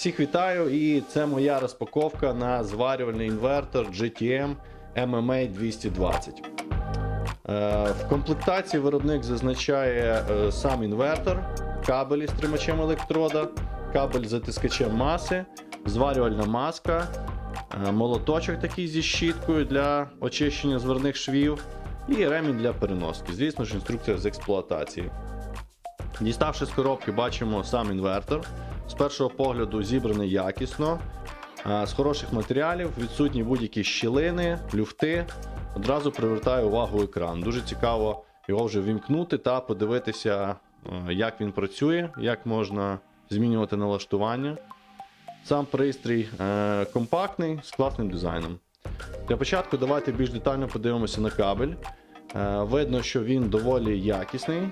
Всіх вітаю, і це моя розпаковка на зварювальний інвертор GTM MMA 220. Е, В комплектації виробник зазначає е, сам інвертор, кабель із тримачем електрода, кабель з затискачем маси, зварювальна маска, е, молоточок такий зі щіткою для очищення зверних швів і ремінь для переноски. Звісно ж, інструкція з експлуатації. Діставши з коробки, бачимо сам інвертор. З першого погляду зібраний якісно, з хороших матеріалів, відсутні будь-які щілини, люфти. Одразу привертає увагу екран. Дуже цікаво його вже вімкнути та подивитися, як він працює, як можна змінювати налаштування. Сам пристрій е, компактний з класним дизайном. Для початку давайте більш детально подивимося на кабель. Е, видно, що він доволі якісний,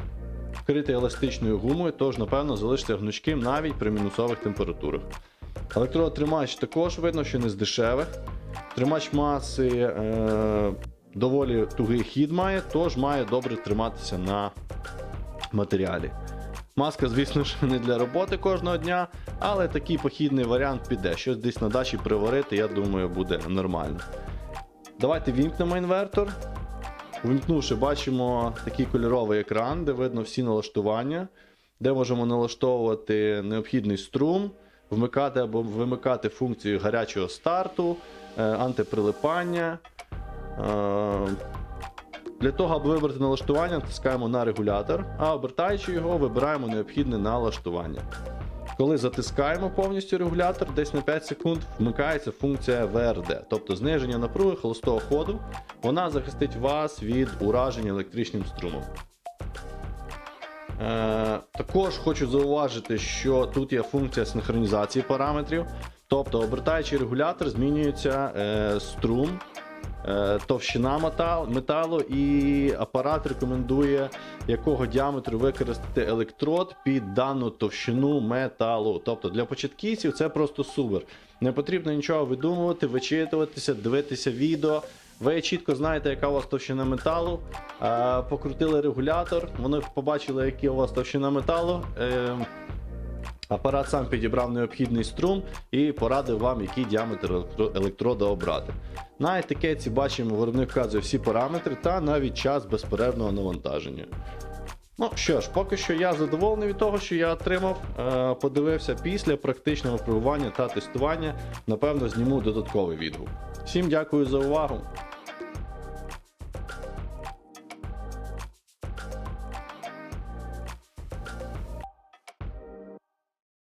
вкритий еластичною гумою, тож, напевно, залишиться гнучким навіть при мінусових температурах. Електротримач також видно, що не з дешевих. Тримач маси е, доволі тугий хід має, тож має добре триматися на матеріалі. Маска, звісно ж, не для роботи кожного дня, але такий похідний варіант піде. Щось десь на дачі приварити, я думаю, буде нормально. Давайте вімкнемо інвертор. Вимкнувши, бачимо такий кольоровий екран, де видно всі налаштування, де можемо налаштовувати необхідний струм, вмикати або вимикати функцію гарячого старту, е, антиприлипання. Е, Для того, аби вибрати налаштування, натискаємо на регулятор, а обертаючи його, вибираємо необхідне налаштування. Коли затискаємо повністю регулятор, десь на 5 секунд вмикається функція VRD, тобто зниження напруги холостого ходу. Вона захистить вас від ураження електричним струмом. Е, також хочу зауважити, що тут є функція синхронізації параметрів. Тобто, обертаючи регулятор, змінюється е, струм, товщина метал, металу, і апарат рекомендує, якого діаметру використати електрод під дану товщину металу. Тобто для початківців це просто супер. Не потрібно нічого видумувати, вичитуватися, дивитися відео. Ви чітко знаєте, яка у вас товщина металу. Е, покрутили регулятор, вони побачили, яка у вас товщина металу. Апарат сам підібрав необхідний струм і порадив вам, який діаметр електро- електрода обрати. На етикетці бачимо, виробник вказує всі параметри та навіть час безперервного навантаження. Ну що ж, поки що я задоволений від того, що я отримав. Е, подивився після практичного випробування та тестування. Напевно, зніму додатковий відгук. Всім дякую за увагу.